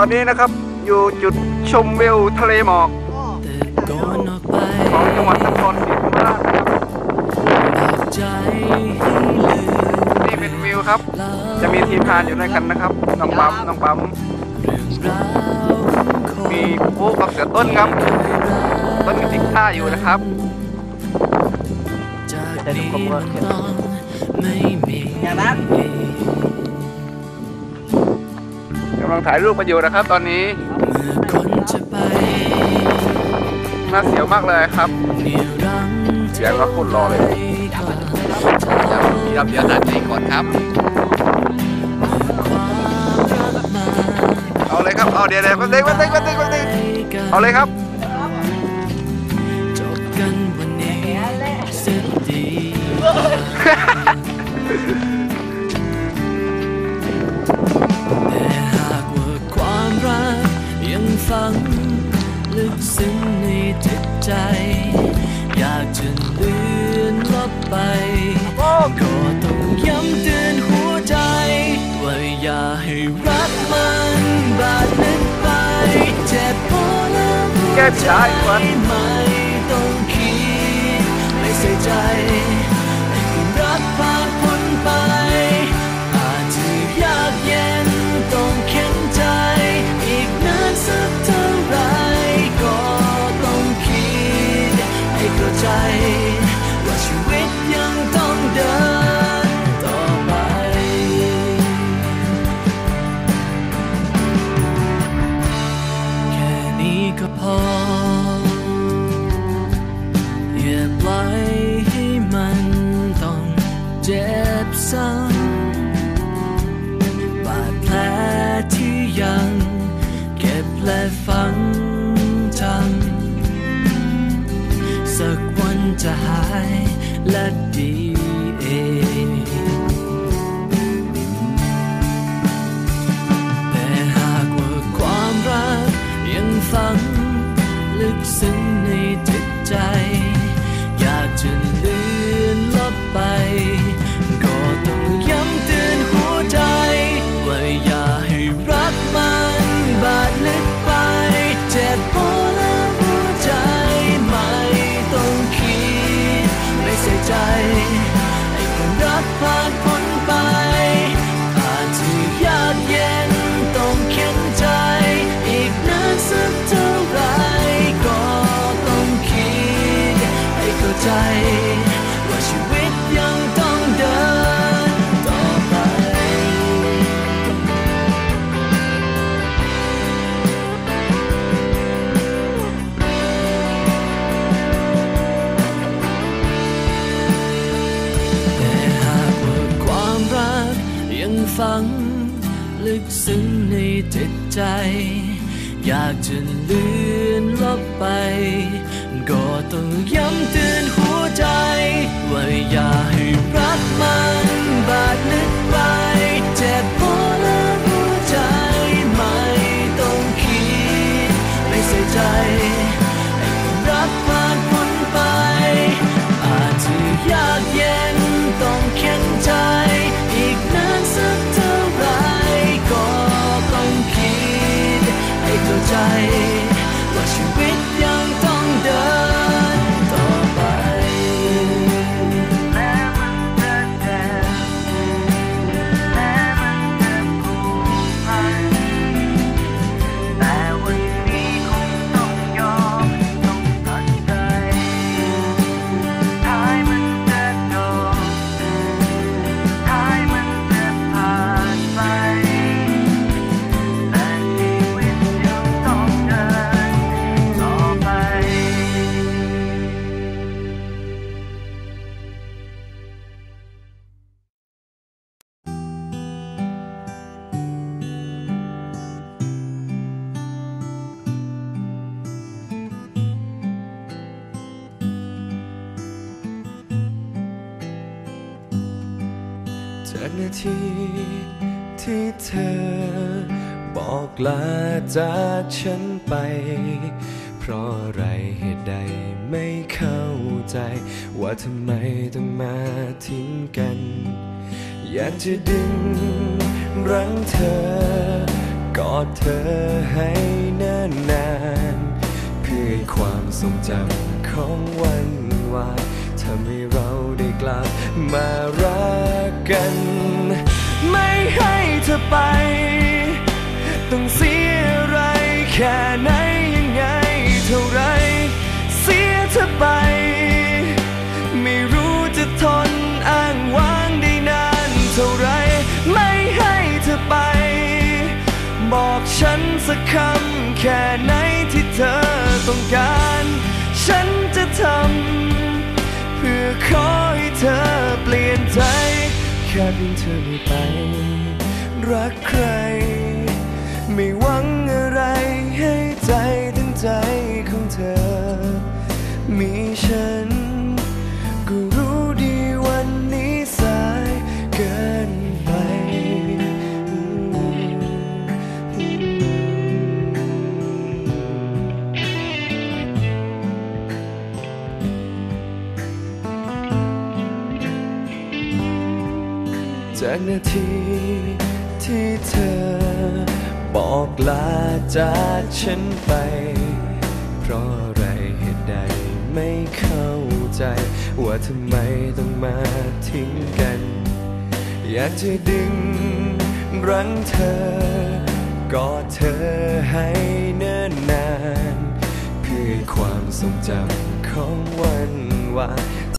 ตอนนี้นะครับอยู่จุดชมวิวทะเลหมอกแต่ก่อนออกไปของจังหวัดนครศรีธรรมราชนะครับบอกใจให้ลืมนี่เป็นวิวครับเล่าจะมีทีมงานอยู่ด้วยกันนะครับน้องปั๊มน้องปั๊มเรื่องราวของคนมีปุ๊กับเสือต้นครับ ต้นกระติกท่าอยู่นะครับจากนี้ต้องไม่มีอย่างนั้นกำลังถ่ายรูปมาอยู่นะครับ ตอนนี้เมื่อคนจะไปน่าเสียวมากเลยครับเหนี่ยวรั้งเสียงก็โคตรรอเลยกลับมีรับเดี๋ยวตัดนี้ก่อนครับความรักมาเอาเลยครับ เอาเดี๋ยวเดี๋ยวแป๊บนึงแป๊บนึงแป๊บนึงแป๊บนึงกันเอาเลยครับ แล้วหัวแก้ใจซ้ายก่อนไม่ต้องคิดไม่ใส่ใจ ฝังจำสักวันจะหายและดีเองแต่หากว่าความรักยังฝัง ลึกซึ้งในจิตใจ ยังฝัง ลึกซึ้งในจิตใจ อยากจะเลือนลบไป ก็ต้อง เข้าใจ จากนาทีที่เธอ บอกลาจากฉันไป เพราะอะไรเหตุใดไม่เข้าใจ ว่าทำไมต้องมาทิ้งกัน อยากจะดึงรั้งเธอกอดเธอให้นิ่นนาน เพื่อความทรงจำของวันวาน ทำให้เราได้กลับมารักกัน ไม่ให้เธอไป ต้องเสียอะไรแค่ไหนยังไงเท่าไร เสียเธอไป ไม่รู้จะทนอ้างว้างได้นานเท่าไร ไม่ให้เธอไป บอกฉันสักคำแค่ไหนที่เธอต้องการ ฉันจะทำ ขอให้เธอเปลี่ยนใจ แค่เพียงเธอไม่ไป รักใคร จากนาทีที่เธอ บอกลาจากฉันไป เพราะอะไรเหตุใดไม่เข้าใจ ว่าทำไมต้องมาทิ้งกัน อยากจะดึงรั้งเธอกอดเธอให้เนิ่นนาน เพื่อความทรงจำของวันวาน